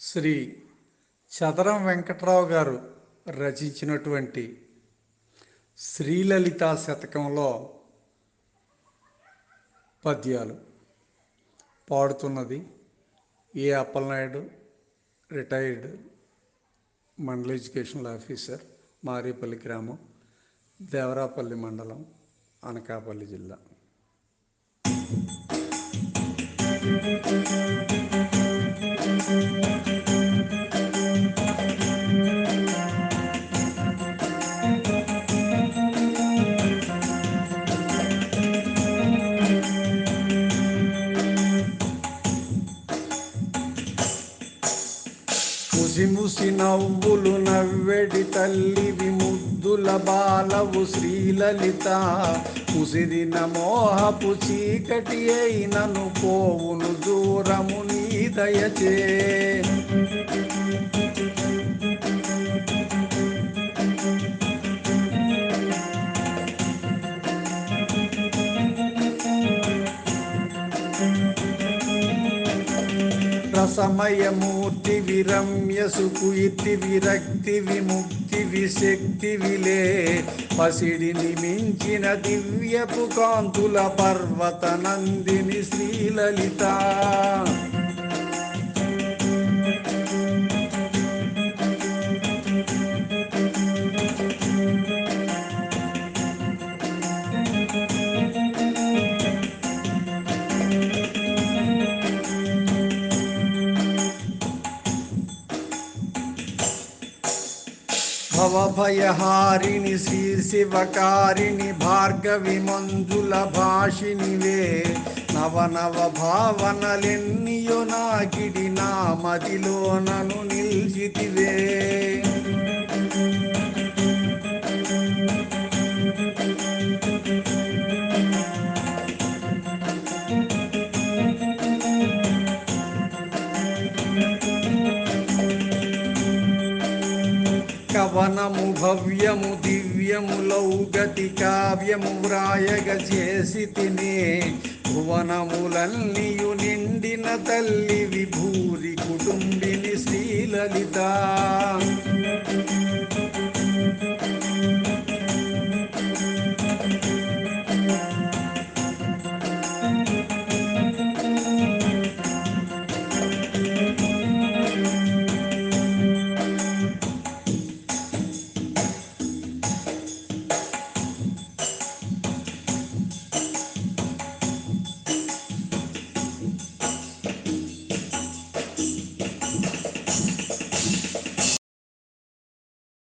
శ్రీ చదరం వెంకట్రావు గారు రచించినటువంటి శ్రీలలిత శతకంలో పద్యాలు పాడుతున్నది A Appalanaidu retired mandal educational officer Marepalli గ్రామం దేవరాపల్లి మండలం అనకాపల్లి జిల్లా. ముసిముసి నవ్వులు నవ్వెడి తల్లివి ముద్దుల బాలవు శ్రీలలిత. ముసిరిన మోహపు చీకటి అయినను పోవును దూరము నీ దయచే. సమయమూర్తి విరమ్య సుకుయితి విరక్తి విముక్తి విశక్తి విలే పసిడిని మించిన దివ్యపు కాంతుల పర్వత నందిని శ్రీలలిత భవభయహారిణి శ్రీ శివకారిణి భార్గవి మంజుల భాషినివే నవ నవ భావనలెన్నియో నాగిడి నా నను నిల్చితివే కవనము భవ్యము దివ్యము లౌగతి కావ్యము వ్రాయగ చేసి తినే భువనములన్నీయు నిండిన తల్లి విభూరి కుటుంబిని శ్రీలలితా